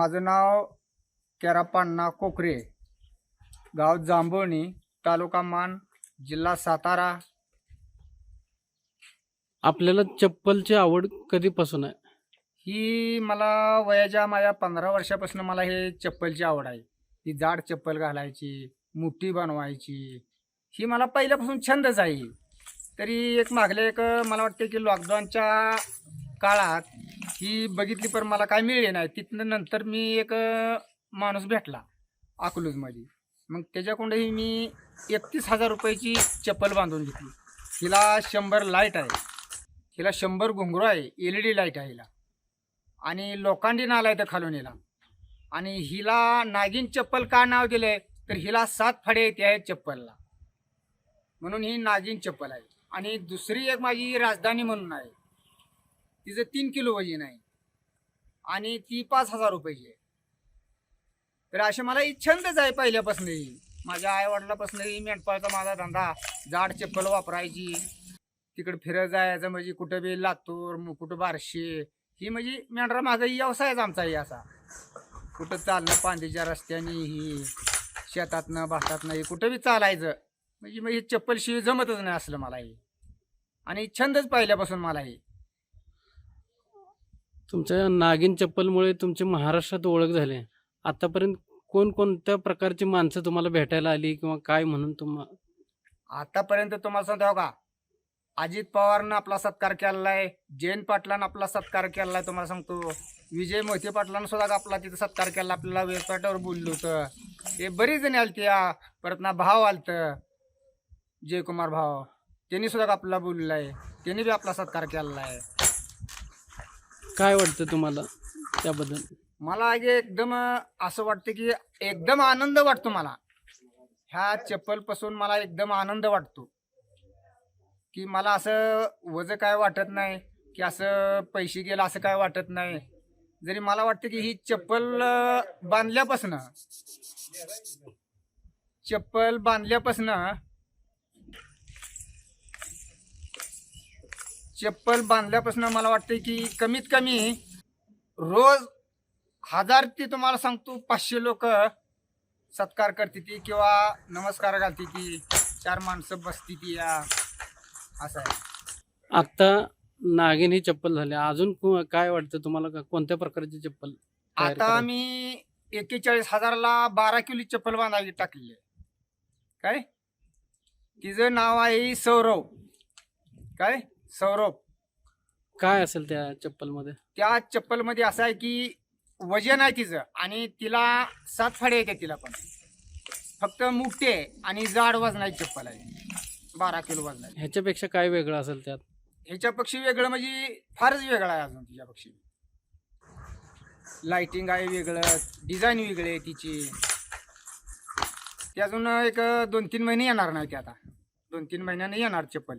माझं नाव केरापाण्णा कोकरे. गाव जांभवणी तालुका मान जिल्हा सातारा. आपल्याला चप्पलची आवड कधीपासून आहे? ही मला वयाच्या माझ्या पंधरा वर्षापासून मला हे चप्पलची आवड आहे. ही जाड चप्पल घालायची मुठी बनवायची ही मला पहिल्यापासून छंदच आहे. तरी एक मागले एक मला वाटते की लॉकडाऊनच्या काळात ही बघितली पण मला काय मिळले नाही. तिथनं नंतर मी एक माणूस भेटला अकलूजमध्ये. मग त्याच्याकडूनही मी एकतीस हजार रुपयाची चप्पल बांधून घेतली. हिला शंभर लाइट आहे. हिला शंभर घुंगरू आहे. एल ई डी लाइट आहे हिला. आणि लोखंडी नाला आहे तर खालून हिला. आणि हिला नागिन चप्पल का नाव दिलंय? तर हिला सात फडे येते आहेत चप्पलला. म्हणून ही नागिन चप्पल आहे. आणि दुसरी एक माझी राजधानी म्हणून आहे. तिचं तीन किलो वजन आहे. आणि ती पाच हजार रुपयाची आहे. तर असे मला ही छंदच आहे पहिल्यापासूनही माझ्या आईवडिलापासूनही मेंढपाळचा माझा धंदा जाड चप्पल वापरायची. तिकडे फिरत जायचं म्हणजे कुठं बी लातूर कुठं बारशे ही म्हणजे मेंढरा माझा व्यवसायच आमचा ही असा. कुठं चालणं पांदीच्या रस्त्याने ही शेतातनं भातातनं ही कुठं बी चालायचं. म्हणजे मग ही चप्पल शिव जमतच नाही असलं मला हे. आणि छंदच पहिल्यापासून मला हे. तुमच्या नागिन चप्पलमुळे तुमची महाराष्ट्रात ओळख झाली. आहे. आतापर्यंत कोणकोणत्या प्रकारची माणसं तुम्हाला भेटायला आली किंवा काय म्हणून तुम्हाला आतापर्यंत तुम्हाला सांगतो का अजित पवारनं आपला सत्कार केलेला आहे. जयंत पाटलानं आपला सत्कार केलेला आहे तुम्हाला सांगतो. विजय मोहिते पाटलानं सुद्धा आपला तिथं सत्कार केला आपल्याला वेबसाईटवर बोललो होतं. हे बरीच जणी आलती या. परत ना भाव आलतं. जयकुमार भाव त्यांनी सुद्धा आपल्याला बोललेलं आहे. त्यांनी बी आपला सत्कार केलेला आहे. काय वाटतं तुम्हाला त्याबद्दल? मला हे एकदम असं वाटतं की एकदम आनंद वाटतो मला. ह्या चप्पलपासून मला एकदम आनंद वाटतो. की मला असं वज काय वाटत नाही की असं पैसे गेलं असं काय वाटत नाही. जरी मला वाटतं की ही चप्पल बांधल्यापासनं चप्पल बांधल्यापासनं चप्पल बांधल्यापासून मला वाटतं की कमीत कमी रोज हजार ते तुम्हाला सांगतो पाचशे लोक सत्कार करते ती किंवा नमस्कार घालते ती चार माणसं बसती ती या. असं आहे. आता नागिन ही चप्पल झाली. अजून काय वाटतं तुम्हाला? का कोणत्या प्रकारची चप्पल आता? मी एक्केचाळीस हजाराला बारा किलो चप्पल बांधायची टाकलेली आहे. काय? तिचं नाव आहे सौरव. काय? सौरभ काय असेल त्या चप्पलमध्ये? त्या चप्पलमध्ये असं आहे की वजन आहे तिचं आणि तिला सात फाडे येते तिला पण. फक्त मुठे आणि जाड वजनाची चप्पल आहे. बारा किलो वजनाची ह्याच्यापेक्षा काय वेगळं असेल त्यात? ह्याच्यापेक्षा वेगळं म्हणजे फारच वेगळं आहे अजून तिच्यापेक्षा लाइटिंग आहे वेगळं डिझाईन वेगळी आहे तिची. ती अजून एक दोन तीन महिने येणार नाही ती आता. दोन तीन महिन्याने येणार चप्पल.